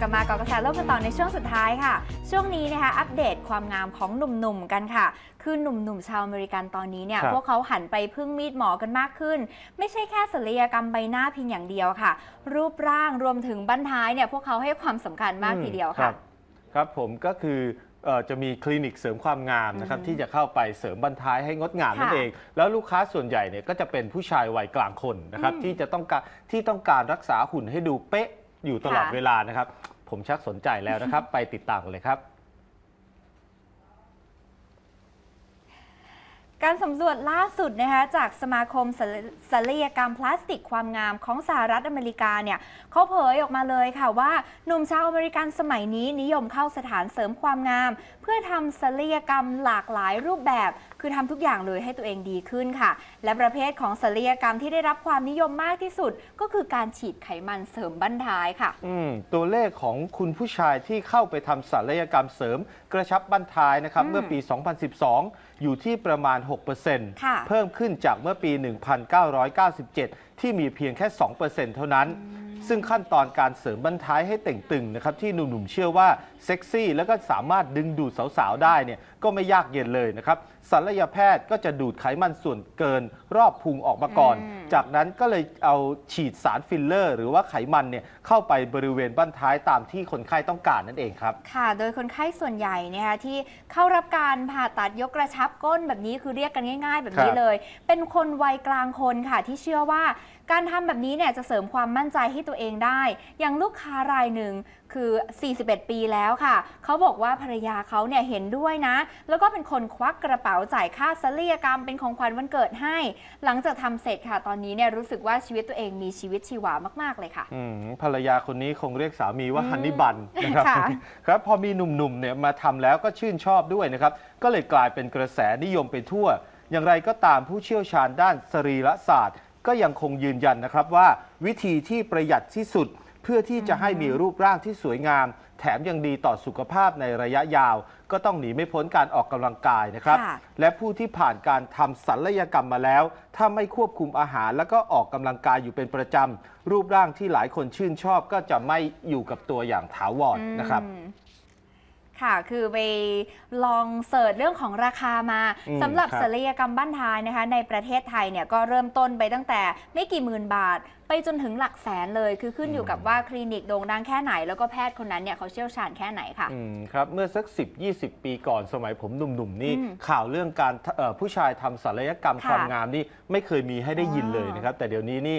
กลับมาเกาะกระแสโลกกันต่อในช่วงสุดท้ายค่ะ ช่วงนี้นะคะอัปเดตความงามของหนุ่มๆกันค่ะ คือหนุ่มๆชาวอเมริกันตอนนี้เนี่ยครับ พวกเขาหันไปพึ่งมีดหมอกันมากขึ้น ไม่ใช่แค่ศัลยกรรมใบหน้าเพียงอย่างเดียวค่ะ รูปร่างรวมถึงบั้นท้ายเนี่ยพวกเขาให้ความสำคัญมากอืทีเดียวคค่ะ รับครับผมก็คือเอ่อจะมีคลินิกเสริมความงามนะครับอืมที่จะเข้าไปเสริมบรรท้ายให้งดงามนั่นค่ะเอง แล้วลูกค้าส่วนใหญ่เนี่ยก็จะเป็นผู้ชายวัยกลางคนนะครับอืมที่จะต้องการที่ต้องการรักษาหุ่นให้ดูเป๊ะอยู่ตลอดค่ะเวลานะครับ ผมชักสนใจแล้วนะครับ ไปติดตามกันเลยครับ การสำรวจล่าสุดนะคะจากสมาคมศัลศัลยกรรมพลาสติกความงามของสหรัฐอเมริกาเนี่ยเขาเผยออกมาเลยค่ะว่าหนุ่มชาวอเมริกันสมัยนี้นิยมเข้าสถานเสริมความงาม เพื่อทำศัลยกรรมหลากหลายรูปแบบ คือทำทุกอย่างเลยให้ตัวเองดีขึ้นค่ะ และประเภทของศัลยกรรมที่ได้รับความนิยมมากที่สุด ก็คือการฉีดไขมันเสริมบั้นท้ายค่ะอืมตัวเลขของคุณผู้ชายที่เข้าไปทำศัลยกรรมเสริม กระชับบั้นท้ายนะครับอืมเมื่อปี 2012 อยู่ที่ประมาณ6%ค่ะเพิ่มขึ้นจากเมื่อปี 1997 ที่มีเพียงแค่ 2%เท่านั้นซึ่งขั้นตอนการเสริมบั้นท้ายให้เต่งตึงนะครับที่หนุ่มๆเชื่อว่าเซ็กซี่แล้วก็สามารถดึงดูดสาวๆได้เนี่ยก็ไม่ยากเย็นเลยนะครับศัลยแพทย์ก็จะดูดไขมันส่วนเกินรอบพุงออกมาก่อน อืม จากนั้นก็เลยเอาฉีดสารฟิลเลอร์ หรือว่าไขมันเนี่ยเข้าไปบริเวณบั้นท้ายตามที่คนไข้ต้องการนั่นเองครับ ค่ะ โดยคนไข้ส่วนใหญ่เนยคะที่เข้ารับการผ่าตัดยกกระชับก้นแบบนี้คือเรียกกันง่าย ๆ แบบนี้ครับเลย เป็นคนวัยกลางคนค่ะ ที่เชื่อว่าการทำแบบนี้เนี่ยจะเสริมความมั่นใจให้ตัวเองได้ อย่างลูกค้ารายหนึ่ง คือ 41 ปีแล้วค่ะ เขาบอกว่าภรรยาเขาเนี่ยเห็นด้วยนะ แล้วก็เป็นคนควักกระเป๋าจ่ายค่าศัลยกรรมเป็นของขวัญวันเกิดให้ หลังจากทำเสร็จค่ะ ตอนนี้เนี่ยรู้สึกว่าชีวิตตัวเองมีชีวิตชีวามาก ๆ เลยค่ะอืมภรรยาคนนี้คงเรียกสามีว่าอืมฮันนี่บันนะครับค่ะครับ พอมีหนุ่มๆเนี่ยมาทำแล้วก็ชื่นชอบด้วยนะครับ ก็เลยกลายเป็นกระแสนิยมไปทั่ว อย่างไรก็ตามผู้เชี่ยวชาญด้านสรีรศาสตร์ ก็ยังคงยืนยันนะครับว่าวิธีที่ประหยัดที่สุด เพื่อที่จะให้มีรูปร่างที่สวยงาม แถมยังดีต่อสุขภาพในระยะยาว ก็ต้องหนีไม่พ้นการออกกำลังกายนะครับ ค่ะ และผู้ที่ผ่านการทำศัลยกรรมมาแล้ว ถ้าไม่ควบคุมอาหารแล้วก็ออกกำลังกายอยู่เป็นประจำรูปร่างที่หลายคนชื่นชอบก็จะไม่อยู่กับตัวอย่างถาวรนะครับ อืม ค่ะ คือไปลองเสิร์ชเรื่องของราคามาอืมสำหรับครับศัลยกรรมบ้านท้ายนะคะ ในประเทศไทยเนี่ยก็เริ่มต้นไปตั้งแต่ไม่กี่หมื่นบาท ไปจนถึงหลักแสนเลย คือขึ้นอยู่กับว่าคลินิกโด่งดังแค่ไหน แล้วก็แพทย์คนนั้นเนี่ยเขาเชี่ยวชาญแค่ไหนค่ะ อืมครับ เมื่อสัก 10 20 ปีก่อนสมัยผมหนุ่มๆนี่อืมข่าวเรื่องการเอ่อผู้ชายทำศัลยกรรมค่ะความงามนี่ไม่เคยมีให้ได้ยินเลยอ๋อนะครับ แต่เดี๋ยวนี้นี่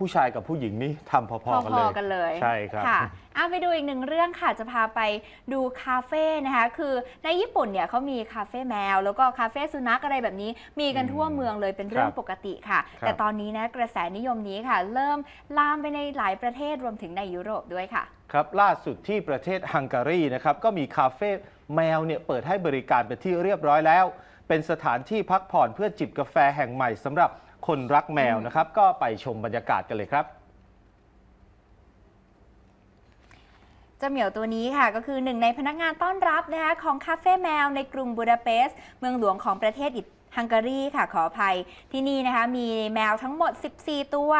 ผู้ชายกับผู้หญิงนี่ทำพอพๆกันเลยอๆกันเลยใช่ครับค่ะเอาไปดูอีกหนึ่งเรื่องค่ะจะพาไปดูคาเฟ่นะคะคือในญี่ปุ่นเนี่ยเขามีคาเฟ่แมว แล้วก็คาเฟ่สุนัขอะไรแบบนี้ มีกันทั่วเมืองเลยเป็นเรื่องครับปกติค่ะครับแต่ตอนนี้นะกระแสนิยมนี้ค่ะ เริ่มลามไปในหลายประเทศรวมถึงในยุโรปด้วยค่ะครับล่าสุดที่ประเทศฮังการีนะครับก็มีคาเฟ่แมวเนี่ยเปิดให้บริการเป็นที่เรียบร้อยแล้ว เป็นสถานที่พักผ่อนเพื่อจิบกาแฟแห่งใหม่สำหรับ คนรักแมวนะครับ ก็ไปชมบรรยากาศกันเลยครับเจ้าเหมียวตัวนี้ค่ะก็คือหนึ่งในพนักงานต้อนรับนะคะของคาเฟ่แมวในกรุงบูดาเปสต์เมืองหลวงของประเทศอิฮังการีค่ะขออภัยที่นี่นะคะมีแมวทั้งหมด 14 ตัว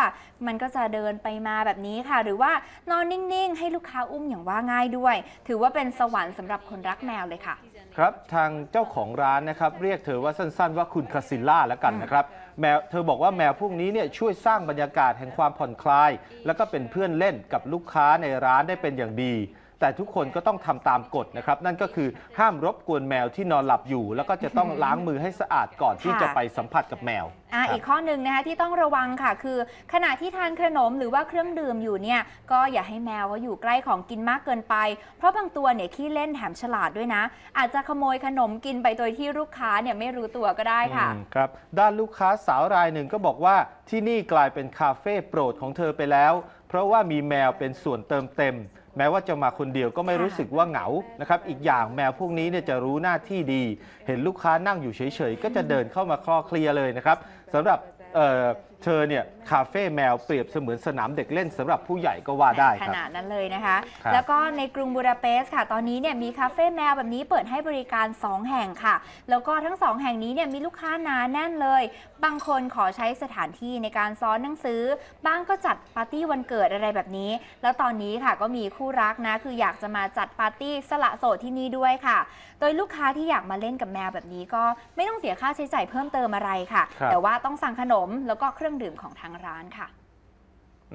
มันก็จะเดินไปมาแบบนี้ค่ะ หรือว่านอนนิ่ง ๆ ให้ลูกค้าอุ้มอย่างว่าง่ายด้วย ถือว่าเป็นสวรรค์สำหรับคนรักแมวเลยค่ะ ครับทางเจ้าของร้านนะครับ เรียกเธอว่าสั้น ๆ ว่าคุณคาซิลล่าแล้วกันนะครับ แมวเธอบอกว่าแมวพวกนี้เนี่ยช่วยสร้างบรรยากาศแห่งความผ่อนคลาย แล้วก็เป็นเพื่อนเล่นกับลูกค้าในร้านได้เป็นอย่างดี แต่ทุกคนก็ต้องทำตามกฎนะครับ นั่นก็คือห้ามรบกวนแมวที่นอนหลับอยู่ แล้วก็จะต้องล้างมือให้สะอาดก่อนที่ค่ะจะไปสัมผัสกับแมวอ่าครับอีกข้อหนึ่งนะคะที่ต้องระวังค่ะ คือ ขณะที่ทานขนมหรือว่าเครื่องดื่มอยู่เนี่ยก็อย่าให้แมวเขาอยู่ใกล้ของกินมากเกินไป เพราะบางตัวเนี่ยขี้เล่นแถมฉลาดด้วยนะ อาจจะขโมยขนมกินไปโดยที่ลูกค้าเนี่ยไม่รู้ตัวก็ได้ค่ะอืมครับด้านลูกค้าสาวรายหนึ่งก็บอกว่าที่นี่กลายเป็นคาเฟ่โปรดของเธอไปแล้ว เพราะว่ามีแมวเป็นส่วนเติมเต็ม แม้ว่าจะมาคนเดียวก็ไม่ค่ะรู้สึกว่าเหงานะครับอีกอย่างแมวพวกนี้เนี่ยจะรู้หน้าที่ดี เห็นลูกค้านั่งอยู่เฉยๆ ก็จะเดินเข้ามาคลอเคลียร์เลยนะครับสำหรับเอ่อ เธอเนี่ยคาเฟ่แมวเปรียบเสมือนสนามเด็กเล่นสำหรับผู้ใหญ่ก็ว่าได้ขครับ นาดนั้นเลยนะคะ ครับแล้วก็ในกรุงบูดาเปสต์ค่ะ ตอนนี้เนี่ยมีคาเฟ่แมวแบบนี้เปิดให้บริการ 2 แห่งค่ะ แล้วก็ทั้ง 2 แห่งนี้เนี่ยมีลูกค้าหนาแน่นเลย บางคนขอใช้สถานที่ในการซ้อนหนังสือ บ้างก็จัดปาร์ตี้วันเกิดอะไรแบบนี้ แล้วตอนนี้ค่ะก็มีคู่รักนะ คืออยากจะมาจัดปาร์ตี้สละโสดที่นี่ด้วยค่ะ โดยลูกค้าที่อยากมาเล่นกับแมวแบบนี้ก็ไม่ต้องเสียค่าใช้จ่ายเพิ่มเติมอะไรค่ะ ครับ แต่ว่าต้องสั่งขนมแล้วก็เครื่องดื่มของทางร้านค่ะ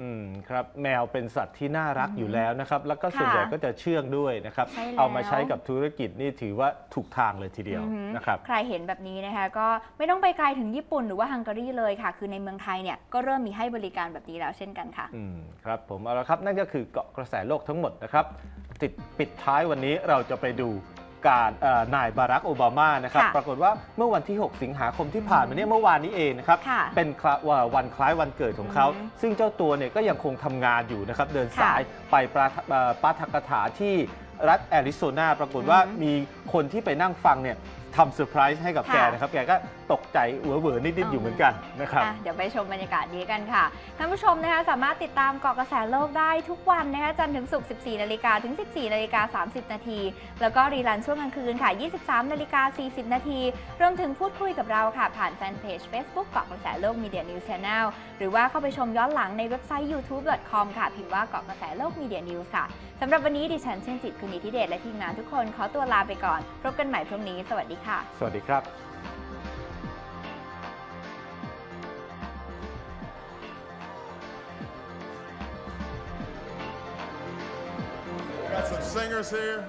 อืมครับแมวเป็นสัตว์ที่น่ารักอยู่แล้วนะครับ แล้วก็ส่วนค่ะใหญ่ก็จะเชื่องด้วยนะครับ ใช่แล้ว เอามาใช้กับธุรกิจนี่ถือว่าถูกทางเลยทีเดียวอือหือนะครับ ใครเห็นแบบนี้นะคะ ก็ไม่ต้องไปไกลถึงญี่ปุ่นหรือว่าฮังการีเลยค่ะ คือในเมืองไทยเนี่ยก็เริ่มมีให้บริการแบบนี้แล้วเช่นกันค่ะ อืมครับผมเอาละครับนั่นก็คือเกาะกระแสโลกทั้งหมดนะครับติดปิดท้ายวันนี้เราจะไปดู การเอ่อนายบารักโอบามานะครับค่ะปรากฏว่าเมื่อวันที่ 6 สิงหาคมที่ผ่านมาเนี่ยเมื่อวานนี้เองนะครับค่ะเป็นคลาว่าวันคล้ายวันเกิดของเขาอืมซึ่งเจ้าตัวเนี่ยก็ยังคงทำงานอยู่นะครับเดินค่ะสายไปปราเอ่อปาฐกถาที่รัฐแอริโซนาปรากฏว่าอืมมีคนที่ไปนั่งฟังเนี่ยทำเซอร์ไพรส์ให้กับค่ะแกนะครับ แกก็ตกใจเหวอเวอๆนิด ๆ อยู่เหมือนกันนะครับอะเดี๋ยวไปชมบรรยากาศนี้กันค่ะ ท่านผู้ชมนะคะสามารถติดตามเกาะกระแสโลกได้ทุกวันนะคะ จันทร์ถึงศุกร์ 14 นาฬิกาถึง 14 นาฬิกา 30 นาที แล้วก็รีลันช่วงกลางคืนค่ะ 23 นาฬิกา 40 นาทีรวมถึงพูดคุยกับเราค่ะ ผ่านแฟนเพจ Facebook เกาะกระแสโลก Media News Channel หรือว่าเข้าไปชมย้อนหลังในเว็บไซต์ youtube.com ค่ะพิมพ์ว่าเกาะกระแสโลก Media News ค่ะสำหรับวันนี้ดิฉันเช่นจิตคุณนิธิเดชและทีมงานทุกคนขอตัวลาไปก่อนพบกันใหม่พรุ่งนี้สวัสดีค่ะ สวัสดีครับ Got some singers here.